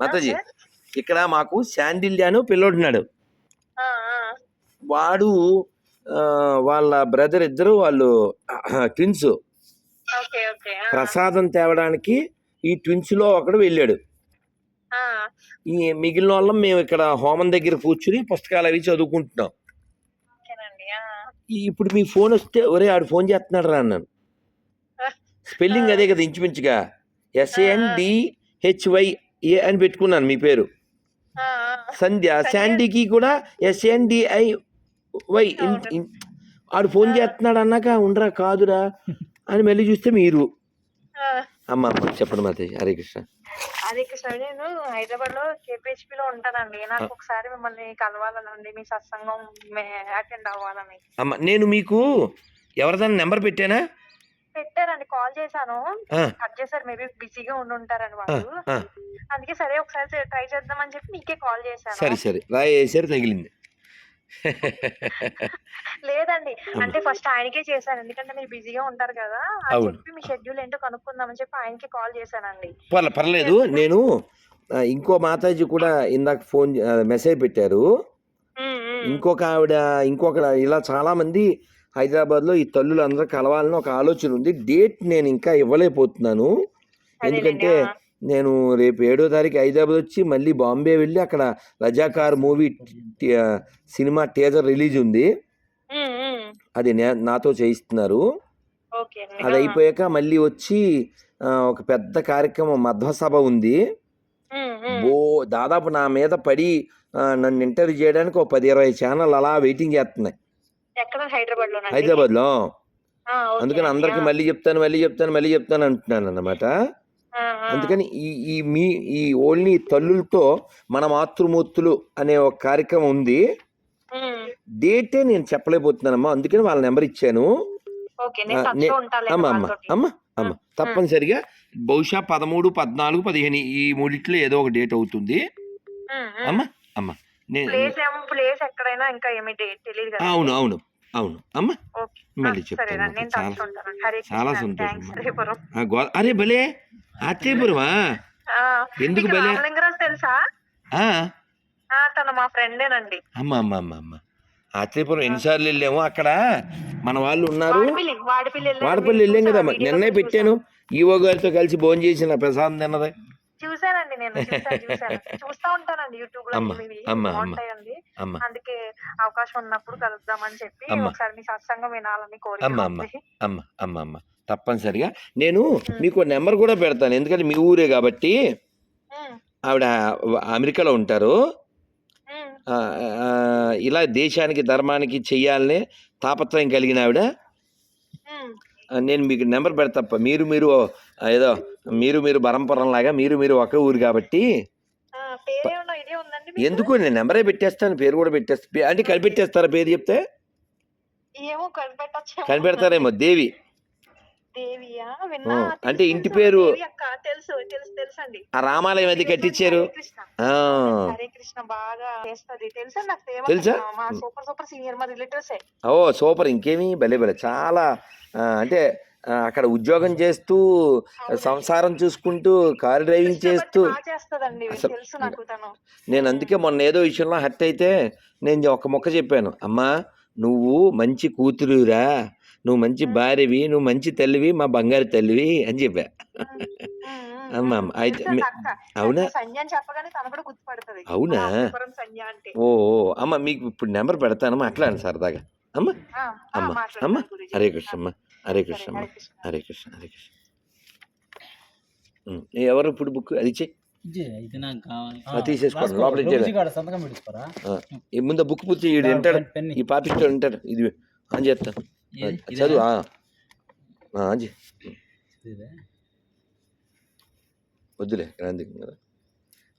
మాతాజీ ఇక్కడ మాకు శాండిల్యాను పిల్లోడున్నాడు. వాడు వాళ్ళ బ్రదర్ ఇద్దరు వాళ్ళు ట్విన్స్. ప్రసాదం తేవడానికి ఈ ట్విన్స్లో ఒకడు వెళ్ళాడు. ఈ మిగిలిన వాళ్ళం మేము ఇక్కడ హోమం దగ్గర కూర్చుని పుస్తకాలు అవి చదువుకుంటున్నాం. ఇప్పుడు మీ ఫోన్ వస్తే ఒరే ఆడు ఫోన్ చేస్తున్నాడు రా అన్నాను. స్పెల్లింగ్ అదే కదా ఇంచుమించుగా. ఎస్ఏఎన్ డిహెచ్వై ఏ అని పెట్టుకున్నాను మీ పేరు. సంధ్య శాండీకి కూడా ఎస్ఎన్ డిఐ వై ఆడు ఫోన్ చేస్తున్నాడు అన్నాక ఉండరా కాదురా అని మళ్ళీ చూస్తే మీరు. అమ్మ అమ్మ చెప్పండి మాతాజీ. హరే కృష్ణ. అదే కృష్ణ. నేను హైదరాబాద్లో కేపీహెచ్పి లో ఉంటానండి. నాకు ఒకసారి మిమ్మల్ని కలవాలనండి. మీ సత్సంగం అటెండ్ అవ్వాలని. అమ్మ నేను మీకు ఎవరిదైనా నెంబర్ పెట్టానా? పెట్టారండి కాల్ చేశాను. కట్ చేశారు మేబీ బిజీగా ఉండి ఉంటారని ఆ, వాళ్ళు. అందుకే సరే ఒకసారి ట్రై చేద్దామని చెప్పి మీకే కాల్ చేశాను. సరే సరే. రాయి వేసారు తగిలింది. లేదండి. అంటే ఫస్ట్ ఆయనకే చేశాను ఎందుకంటే మీరు బిజీగా ఉంటారు కదా. అని. చెప్పి మీ షెడ్యూల్ ఏంటో కనుక్కుందామని చెప్పి ఆయనకి కాల్ చేశానండి. పర్లే పర్లేదు. నేను ఇంకో మాతాజీ కూడా ఇందాక ఫోన్ మెసేజ్ పెట్టారు. ఇంకొక ఆవిడ ఇంకొక ఇలా చాలా మంది హైదరాబాద్లో ఈ తల్లులు అందరూ కలవాలని ఒక ఆలోచన ఉంది డేట్ నేను ఇంకా ఇవ్వలేకపోతున్నాను ఎందుకంటే. నేను రేపు ఏడో తారీఖు హైదరాబాద్ వచ్చి మళ్ళీ బాంబే వెళ్ళి అక్కడ రజాకార్ మూవీ సినిమా టీజర్ రిలీజ్ ఉంది. అది నాతో చేయిస్తున్నారు. అది. అయిపోయాక మళ్ళీ వచ్చి ఒక పెద్ద కార్యక్రమం మధ్వసభ ఉంది. బో దాదాపు నా మీద పడి నన్ను ఇంటర్వ్యూ చేయడానికి ఒక పది ఇరవై ఛానల్ అలా వెయిటింగ్ చేస్తున్నాయి ఎక్కడ హైదరాబాద్లో అందుకని అందరికి మళ్ళీ చెప్తాను మళ్ళీ చెప్తాను మళ్ళీ చెప్తాను అంటున్నాను అన్నమాట అందుకని ఈ ఈ మీ ఈ ఓన్లీ తల్లులతో మన మాతృమూర్తులు అనే ఒక కార్యక్రమం ఉంది. డేటే నేను చెప్పలేకపోతున్నానమ్మా అందుకని వాళ్ళ నెంబర్ ఇచ్చాను. అమ్మ అమ్మ అమ్మ అమ్మ తప్పనిసరిగా బహుశా పదమూడు పద్నాలుగు పదిహేను ఈ మూడిట్లో ఏదో ఒక డేట్ అవుతుంది. అమ్మ అమ్మ. ప్లేస్ ఏమో ప్లేస్ ఎక్కడైనా ఇంకా ఏమి డేట్ తెలియదు కదా. అవును అవును అవును. అమ్మ మళ్ళీ చెప్తాను చాలా సంతోషం అరే భలే ఆత్రేయపురమా? ఎందుకు భలే? తెలుసా? తను మా ఫ్రెండేనండి. అమ్మ అమ్మ అమ్మ అమ్మ. ఆత్రేయపురం ఎన్నిసార్లు వెళ్ళాము? అక్కడ మన వాళ్ళు ఉన్నారు. వాడిపల్లి వెళ్ళాం కదా నిన్నే. పెట్టాను. ఈవో గారితో కలిసి భోజనం చేసిన ప్రసాదం తిన్నది. చూసానండి నేను చూసాను చూస్తా ఉంటానండి యూట్యూబ్లో. బాగుంటాయండి. అందుకే అవకాశం ఉన్నప్పుడు కలుద్దామని చెప్పి. ఒకసారి మీ సత్సంగం వినాలని అమ్మ, అమ్మ. కోరిక అమ్మ అమ్మ అమ్మ. తప్పనిసరిగా. నేను మీకు నెంబర్ కూడా పెడతాను. ఎందుకంటే మీ ఊరే కాబట్టి ఆవిడ అమెరికాలో ఉంటారు. ఇలా దేశానికి ధర్మానికి చెయ్యాలనే తాపత్రయం కలిగిన ఆవిడ. నేను మీకు నెంబర్ పెడతప్ప మీరు మీరు ఏదో మీరు మీరు బరంపురం లాగా మీరు మీరు ఒకే ఊరు కాబట్టి? ఎందుకు? నేను నెంబరే పెట్టేస్తాను పేరు కూడా పెట్టేస్తా. అంటే కనిపెట్టేస్తారా పేరు చెప్తే? కనిపెడతారేమో దేవి. దేవియా? విన్నా అంటే ఇంటి. పేరు- అక్క తెలుసు తెలుసు ఆ రామాలయం అది కట్టించారు. హరే కృష్ణ. ఆ, హరే కృష్ణ బాగా చేస్తది. తెలుసా నాకు famous తెలుసా? అక్క. మా సూపర్ సూపర్ సీనియర్ మా రిలేటివ్స్ ఓ సూపర్. ఇంకేమి? భలే భలే. చాలా అంటే అక్కడ ఉద్యోగం చేస్తూ సంసారం చూసుకుంటూ కారు డ్రైవింగ్ చేస్తూ నేను అందుకే మొన్న ఏదో విషయంలో హర్ట్ అయితే నేను ఒక మొక్క చెప్పాను. అమ్మా నువ్వు మంచి కూతురురా. నువ్వు మంచి భార్యవి నువ్వు మంచి తల్లివి మా బంగారు తల్లివి అని చెప్పా. అమ్మ. అవునా? అని అవునా? ఓ అమ్మ మీకు ఇప్పుడు నెంబర్ పెడతాను మాట్లాడండి సరదాగా. అమ్మ. అమ్మ. అమ్మ. హరే కృష్ణ అమ్మ హరే సరే, కృష్ణ అమ్మ హరే కృష్ణ. హరే కృష్ణ హరే కృష్ణ. ఉమ్, ఎవరు ఇప్పుడు బుక్? అది ఇచ్చే తీసేసుకోండి, లోపల ముందు బుక్ పూర్తి ఈ పాపిస్తాడు వింటాడు. ఇది అని? ఇదేనా? చదువు. ఇదే. వద్దులే క్రాంతి కదా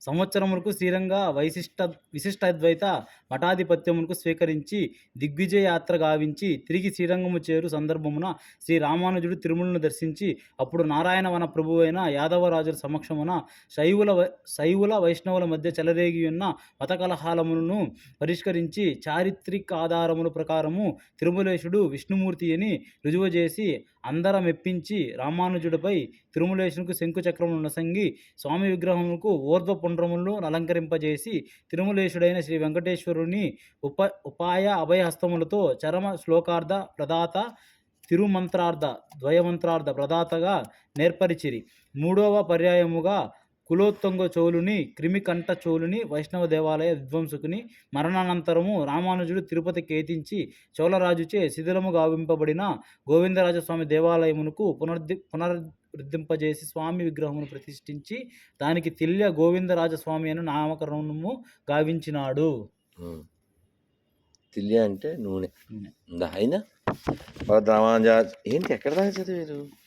సంవత్సరములకు శ్రీరంగ వైశిష్ట విశిష్టాద్వైత మఠాధిపత్యములకు స్వీకరించి దిగ్విజయ యాత్ర గావించి తిరిగి శ్రీరంగము చేరు సందర్భమున శ్రీ రామానుజుడు తిరుమలను దర్శించి అప్పుడు నారాయణ వన ప్రభువైన యాదవరాజుల సమక్షమున శైవుల శైవుల వైష్ణవుల మధ్య చెలరేగి ఉన్న మతకలహాలములను పరిష్కరించి చారిత్రిక ఆధారముల ప్రకారము తిరుమలేశుడు విష్ణుమూర్తి అని రుజువు చేసి అందర మెప్పించి రామానుజుడిపై తిరుమలేశునికి శంకుచక్రములు నసంగి స్వామి విగ్రహములకు ఊర్ధ్వ పుండ్రములను అలంకరింపజేసి తిరుమలేశుడైన శ్రీ వెంకటేశ్వరుని ఉప ఉపాయ అభయహస్తములతో చరమ శ్లోకార్థ ప్రదాత తిరుమంత్రార్థ ద్వయమంత్రార్థ ప్రదాతగా నేర్పరిచిరి. మూడవ పర్యాయముగా కులోత్తంగ చోళుని క్రిమికంఠ చోళుని వైష్ణవ దేవాలయ విధ్వంసుకుని మరణానంతరము రామానుజుడు తిరుపతి కేతించి చోళరాజుచే శిథిలము గావింపబడిన గోవిందరాజస్వామి దేవాలయమునకు పునరుద్ధి పునరుద్ధరింపజేసి స్వామి విగ్రహమును ప్రతిష్ఠించి దానికి తిల్య గోవిందరాజస్వామి అని నామకరణము గావించినాడు. తిల్య అంటే నూనె. అయినా? ఏంటి ఎక్కడ దాకా చదివారు?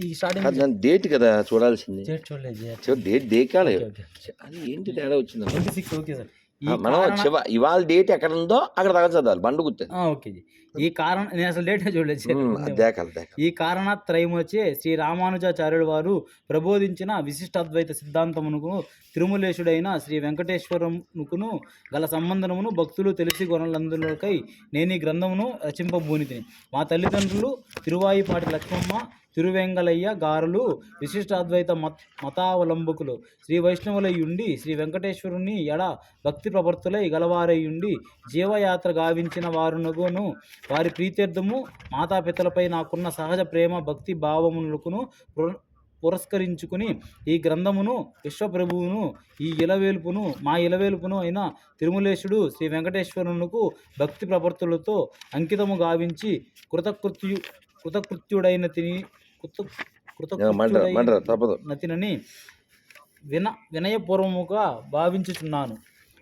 ఈ స్టార్టింగ్ డేట్ కదా చూడాల్సింది. చూడలేదు డేట్ దేకాలి ఓకే, ఓకే. అది ఏంటి తేడా వచ్చింది? ట్వంటీ సిక్స్ ఓకే సార్ ఈ మనం కారణ- చివ ఇవాళ డేట్ ఎక్కడ ఉందో అక్కడ దాకా చదవాలి బండు గుర్తుంది ఓకే. ఈ కారణం నేను అసలు డేట్ చూడలేదు సార్. అది దేకాలి దేకాలి ఈ కారణత్రయముచే శ్రీ రామానుజాచార్యుల వారు ప్రబోధించిన విశిష్టాద్వైత సిద్ధాంతమునకు తిరుమలేశుడైన శ్రీ వెంకటేశ్వరముకును గల సంబంధమును భక్తులు తెలిసి కొనలందులకై నేను ఈ గ్రంథమును రచింపబూనితిని. మా తల్లిదండ్రులు తిరువాయిపాటి లక్ష్మమ్మ తిరువెంగలయ్య గారులు విశిష్టాద్వైత మత మతావలంబకులు. శ్రీ వైష్ణవులయ్యుండి శ్రీ వెంకటేశ్వరుని ఎడ భక్తి ప్రవర్తులై గలవారయ్యుండి జీవయాత్ర గావించిన వారునగును. వారి ప్రీత్యర్థము మాతాపితలపై నాకున్న సహజ ప్రేమ భక్తి భావములకును పుర- పురస్కరించుకుని ఈ గ్రంథమును విశ్వప్రభువును ఈ ఇలవేల్పును మా ఇలవేల్పును అయిన తిరుమలేశుడు శ్రీ వెంకటేశ్వరునకు భక్తి ప్రవర్తులతో అంకితము గావించి కృతకృత్యు కృతకృత్యుడైన తిని కృత తప్పదు. నతినని విన వినయపూర్వముగా భావించుచున్నాను.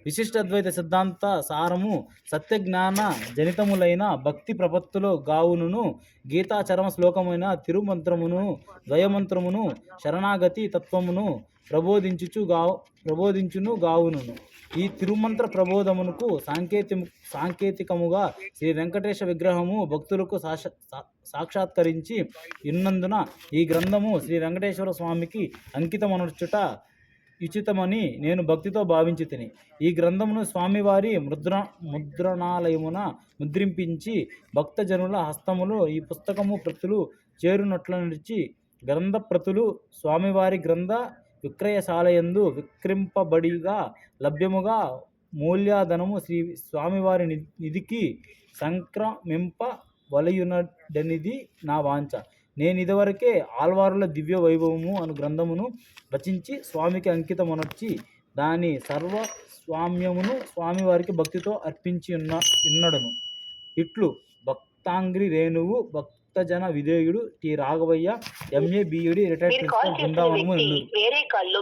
విశిష్టాద్వైత సిద్ధాంత సారము సత్యజ్ఞాన జనితములైన భక్తి ప్రపత్తులో గావును గీతాచరమ శ్లోకమైన తిరుమంత్రమును ద్వయమంత్రమును శరణాగతి తత్వమును ప్రబోధించుచు గా ప్రబోధించును గావును ఈ తిరుమంత్ర ప్రబోధమునకు సాంకేతి సాంకేతికముగా శ్రీ వెంకటేశ విగ్రహము భక్తులకు సాక్ష సా- సాక్షాత్కరించి ఉన్నందున ఈ గ్రంథము శ్రీ వెంకటేశ్వర స్వామికి అంకితమనర్చుట ఉచితమని నేను భక్తితో భావించి తిని ఈ గ్రంథమును స్వామివారి ముద్ర ముద్రణాలయమున ముద్రింపించి భక్తజనుల హస్తములో ఈ పుస్తకము ప్రతులు చేరునట్ల నడిచి గ్రంథ ప్రతులు స్వామివారి గ్రంథ విక్రయశాలయందు విక్రింపబడిగా లభ్యముగా మూల్యాధనము శ్రీ స్వామివారి నిధికి సంక్రమింప వలయునడనిది నా వాంఛ. నేను ఇదివరకే ఆల్వారుల దివ్య వైభవము అను గ్రంథమును రచించి స్వామికి అంకితమునర్చి దాని సర్వ స్వామ్యమును స్వామివారికి భక్తితో అర్పించి ఉన్న ఉన్నడను ఇట్లు భక్తాంగ్రి రేణువు భక్తజన విధేయుడు టి రాఘవయ్య ఎంఏ బియుడి రిటైర్డ్ ప్రిన్సిపల్ బృందావనము వేరే కాల్లో